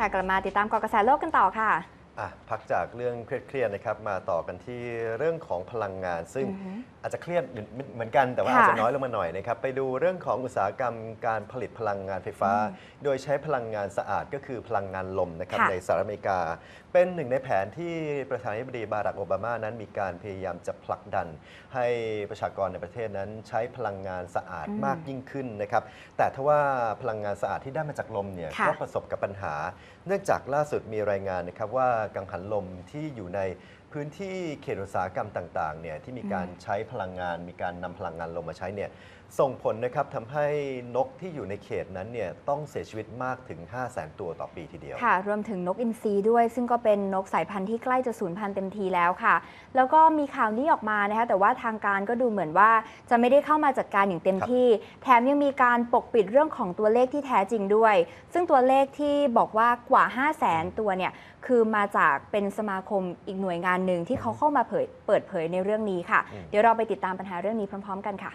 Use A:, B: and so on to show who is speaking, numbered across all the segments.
A: ค่ะกลับมาติดตามกอกระแสโลกกันต่อค่ะ
B: อะพักจากเรื่องเครียดๆนะครับมาต่อกันที่เรื่องของพลังงาน ซึ่ง
A: อือฮึ
B: อาจจะเครียดเหมือนกันแต่ว่า
A: ค่ะ
B: อาจจะน้อยลงมาหน่อยนะครับไปดูเรื่องของอุตสาหกรรมการผลิตพลังงานไฟฟ้า โดยใช้พลังงานสะอาดก็คือพลังงานลมนะครับ
A: ค่ะ
B: ในสหรัฐอเมริกา เป็นหนึ่งในแผนที่ประธานาธิบดีบารักโอบามานั้นมีการพยายามจะผลักดัน ให้ประชากรในประเทศนั้นใช้พลังงานสะอาด
A: อืม
B: มากยิ่งขึ้นนะครับแต่ถ้าว่าพลังงานสะอาดที่ได้มาจากลมเนี่ย
A: ค่ะ
B: ก็ประสบกับปัญหา เนื่องจากล่าสุดมีรายงานนะครับว่ากังหันลมที่อยู่ในพื้นที่เขตอุตสาหกรรมต่างๆเนี่ยที่มีการใช้พลังงาน มีการนำพลังงานลมมาใช้เนี่ย ส่งผลนะครับทำให้นกที่อยู่ในเขตนั้นเนี่ยต้องเสียชีวิตมากถึง 5 0 0 0 0 0ตัวต่อปีทีเดียว
A: ค่ะ รวมถึงนกอินทรีด้วย ซึ่งก็เป็นนกสายพันธุ์ที่ใกล้จะสูญพันธุ์เต็มทีแล้วค่ะ แล้วก็มีข่าวนี้ออกมานะคะแต่ว่าทางการก็ดูเหมือนว่าจะไม่ได้เข้ามาจัดการอย่างเต็ม
B: ครับ
A: ที่ แถมยังมีการปกปิดเรื่องของตัวเลขที่แท้จริงด้วย ซึ่งตัวเลขที่บอกว่ากว่า 5 0 0แสนตัวเนี่ยคือมาจากเป็นสมาคมอีกหน่วยงานหนึ่งที่เขาเข้ามาเผยเปิดเผยในเรื่องนี้ค่ะ
B: อืม
A: เดี๋ยวเราไปติดตามปัญหาเรื่องนี้พร้อม ๆ กันค่ะ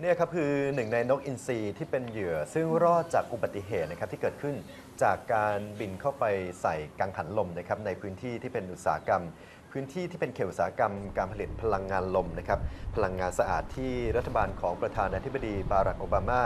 B: เนี่ยครับคือหนึ่งในนกอินทรีที่เป็นเหยื่อ ซึ่งรอดจากอุบัติเหตุนะครับที่เกิดขึ้นจากการบินเข้าไปใส่กังหันลมนะครับในพื้นที่ที่เป็นอุตสาหกรรม พื้นที่ที่เป็นเขตอุตสาหกรรม การผลิตพลังงานลมนะครับพลังงานสะอาดที่รัฐบาลของประธานาธิบดีบารักโอบามา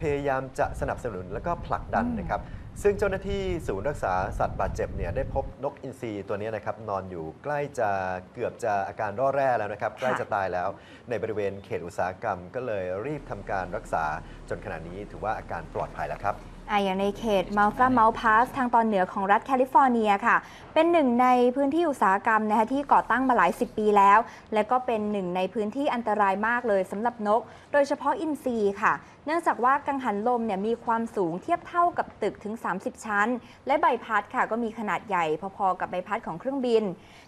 B: พยายามจะสนับสนุนและก็ผลักดันนะครับ ซึ่งเจ้าหน้าที่ศูนย์รักษาสัตว์บาดเจ็บเนี่ยได้พบนกอินทรีตัวนี้นะครับนอนอยู่ใกล้จะเกือบจะอาการร่อแร่แล้วนะครับ ใกล้จะตายแล้ว ในบริเวณเขตอุตสาหกรรม ก็เลยรีบทำการรักษาจนขณะนี้ถือว่าอาการปลอดภัยแล้วครับ
A: อย่างในเขตมัลฟาเมลพาสทางตอนเหนือของรัฐแคลิฟอร์เนียค่ะ เป็นหนึ่งในพื้นที่อุตสาหกรรมนะคะที่ก่อตั้งมาหลายสิบปีแล้ว และก็เป็นหนึ่งในพื้นที่อันตรายมากเลยสำหรับนก โดยเฉพาะอินทรีค่ะ เนื่องจากว่ากังหันลมเนี่ยมีความสูงเทียบเท่ากับตึกถึง 30 ชั้น และใบพัดค่ะก็มีขนาดใหญ่พอๆกับใบพัดของเครื่องบิน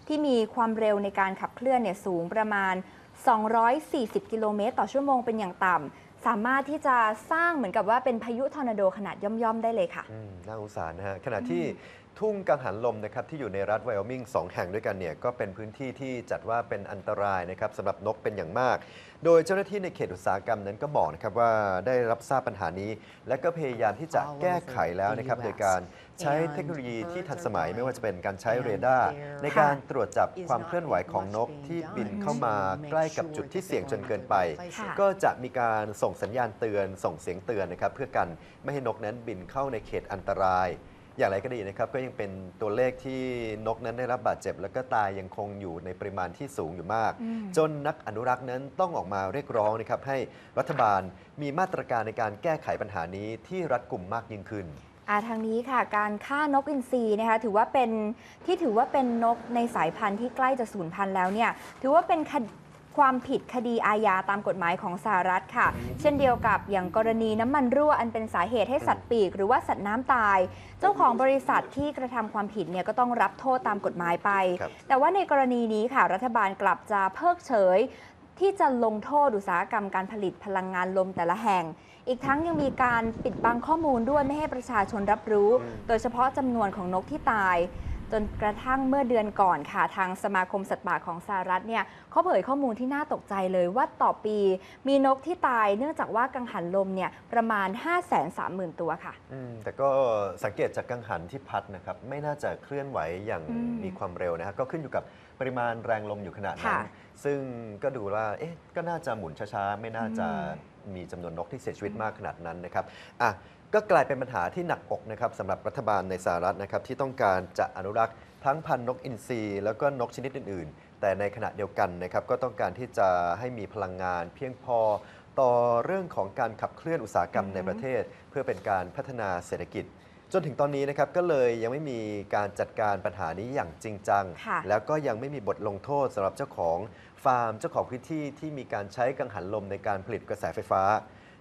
A: ที่มีความเร็วในการขับเคลื่อนเนี่ยสูงประมาณ 240 กิโลเมตรต่อชั่วโมงเป็นอย่างต่ำ สามารถที่จะสร้างเหมือนกับว่าเป็นพายุทอร์นาโดขนาดย่อมๆได้เลยค่ะ
B: อืมน่าสงสารนะฮะขณะที่ ทุ่งกังหันลมนะครับที่อยู่ในรัฐไวโอมิงสองแห่งด้วยกันเนี่ยก็เป็นพื้นที่ที่จัดว่าเป็นอันตรายนะครับสำหรับนกเป็นอย่างมาก โดยเจ้าหน้าที่ในเขตอุตสาหกรรมนั้นก็บอกนะครับว่าได้รับทราบปัญหานี้ และก็พยายามที่จะแก้ไขแล้วนะครับโดยการใช้เทคโนโลยีที่ทันสมัยไม่ว่าจะเป็นการใช้เรดาร์ในการตรวจจับความเคลื่อนไหวของนกที่บินเข้ามาใกล้กับจุดที่เสี่ยงจนเกินไป
A: ค่ะ
B: ก็จะมีการส่งสัญญาณเตือน ส่งเสียงเตือนนะครับเพื่อกันไม่ให้นกนั้นบินเข้าในเขตอันตราย อย่างไรก็ดีนะครับก็ยังเป็นตัวเลขที่นกนั้นได้รับบาดเจ็บ แล้วก็ตายยังคงอยู่ในปริมาณที่สูงอยู่มาก
A: อืม
B: จนนักอนุรักษ์นั้นต้องออกมาเรียกร้องนะครับให้รัฐบาลมีมาตรการในการแก้ไขปัญหานี้ที่รัดกุมมากยิ่งขึ้น
A: อาทางนี้ค่ะ การฆ่านกอินทรีนะคะถือว่าเป็นที่ถือว่าเป็นนกในสายพันธุ์ที่ใกล้จะสูญพันธุ์แล้วเนี่ยถือว่าเป็น คดความผิดคดีอาญาตามกฎหมายของสหรัฐค่ะ เช่นเดียวกับอย่างกรณีน้ำมันรั่วอันเป็นสาเหตุให้สัตว์ปีก หรือว่าสัตว์น้ำตาย เจ้าของบริษัทที่กระทำความผิดเนี่ยก็ต้องรับโทษตามกฎหมายไป
B: ครับ
A: แต่ว่าในกรณีนี้ค่ะ รัฐบาลกลับจะเพิกเฉยที่จะลงโทษอุตสาหกรรมการผลิตพลังงานลมแต่ละแห่ง อีกทั้งยังมีการปิดบังข้อมูลด้วยไม่ให้ประชาชนรับรู้
B: อืม
A: โดยเฉพาะจำนวนของนกที่ตาย จนกระทั่งเมื่อเดือนก่อนค่ะ ทางสมาคมสัตว์ป่าของสหรัฐเนี่ยเขาเผยข้อมูลที่น่าตกใจเลยว่าต่อปี มีนกที่ตายเนื่องจากว่ากังหันลมเนี่ยประมาณ 5 3 0 0 0 0 ตัวค่ะ
B: อืมแต่ก็สังเกตจากกังหันที่พัดนะครับไม่น่าจะเคลื่อนไหวอย่าง
A: อืม
B: มีความเร็วนะฮะก็ขึ้นอยู่กับปริมาณแรงลมอยู่ขนาดนั้น
A: ค่ะ
B: ซึ่งก็ดูว่าเอ๊ะก็น่าจะหมุนช้าๆไม่น่าจะ
A: อื
B: มีจำนวนนกที่เสียชีวิตมากขนาดนั้นนะครับอะก็กลายเป็นปัญหาที่หนักอกนะครับสำหรับรัฐบาลในสหรัฐนะครับที่ต้องการจะอนุรักษ์ทั้งพันธุ์นกอินทรีแล้วก็นกชนิดอื่น ๆ แต่ในขณะเดียวกันนะครับก็ต้องการที่จะให้มีพลังงานเพียงพอต่อเรื่องของการขับเคลื่อนอุตสาหกรรมในประเทศ เพื่อเป็นการพัฒนาเศรษฐกิจ จนถึงตอนนี้นะครับก็เลยยังไม่มีการจัดการปัญหานี้อย่างจริงจัง
A: ค่ะ
B: แล้วก็ยังไม่มีบทลงโทษสำหรับเจ้าของฟาร์มเจ้าของพื้นที่ที่มีการใช้กังหันลมในการผลิตกระแสไฟฟ้า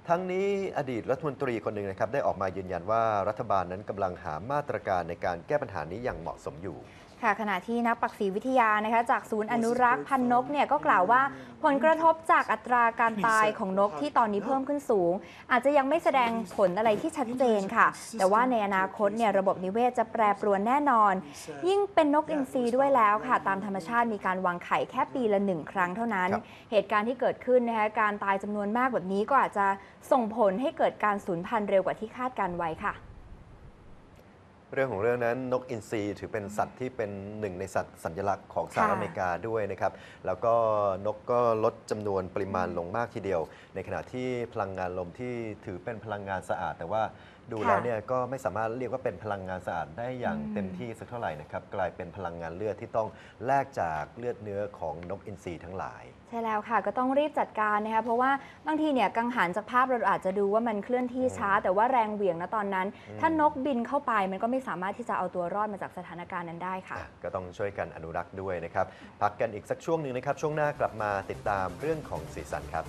B: ทั้งนี้อดีตรัฐมนตรีคนหนึ่งนะครับได้ออกมายืนยันว่ารัฐบาลนั้นกำลังหามาตรการในการแก้ปัญหานี้อย่างเหมาะสมอยู่
A: ค่ะขณะที่นักปักษีวิทยานะคะจากศูนย์อนุรักษ์พันนกเนี่ยก็กล่าวว่า ผลกระทบจากอัตราการตายของนกที่ตอนนี้เพิ่มขึ้นสูง อาจจะยังไม่แสดงผลอะไรที่ชัดเจนค่ะ แต่ว่าในอนาคตเนี่ยระบบนิเวศจะแปรปรวนแน่นอน ยิ่งเป็นนกอินทรีด้วยแล้วค่ะ ตามธรรมชาติมีการวางไข่แค่ปีละหนึ่งครั้งเท่านั้น
B: ครับ
A: เหตุการณ์ที่เกิดขึ้นนะคะการตายจำนวนมากแบบนี้ก็อาจจะส่งผลให้เกิดการสูญพันธุ์เร็วกว่าที่คาดการไว้ค่ะ
B: เรื่องของเรื่องนั้นนกอินทรีถือเป็นสัตว์ที่เป็นหนึ่งในสัตว์สัญลักษณ์ของสหรัฐอเมริกาด้วยนะครับ แล้วก็นกก็ลดจำนวนปริมาณลงมากทีเดียว ในขณะที่พลังงานลมที่ถือเป็นพลังงานสะอาด แต่ว่าดู
A: ค่ะ
B: แล้วเนี่ยก็ไม่สามารถเรียกว่าเป็นพลังงานสะอาดได้อย่าง
A: อืม
B: เต็มที่สักเท่าไหร่นะครับกลายเป็นพลังงานเลือดที่ต้องแลกจากเลือดเนื้อของนกอินทรีทั้งหลาย
A: ใช่แล้วค่ะก็ต้องรีบจัดการนะคะเพราะว่าบางทีเนี่ยกังหันจากภาพเราอาจจะดูว่ามันเคลื่อนที่ช้า แต่ว่าแรงเหวี่ยงนะตอนนั้น
B: อืม
A: ถ้านกบินเข้าไปมันก็ไม่สามารถที่จะเอาตัวรอดมาจากสถานการณ์นั้นได้ค่ะ
B: อะ ก็ต้องช่วยกันอนุรักษ์ด้วยนะครับพักกันอีกสักช่วงหนึ่งนะครับช่วงหน้ากลับมาติดตามเรื่องของสีสันครับ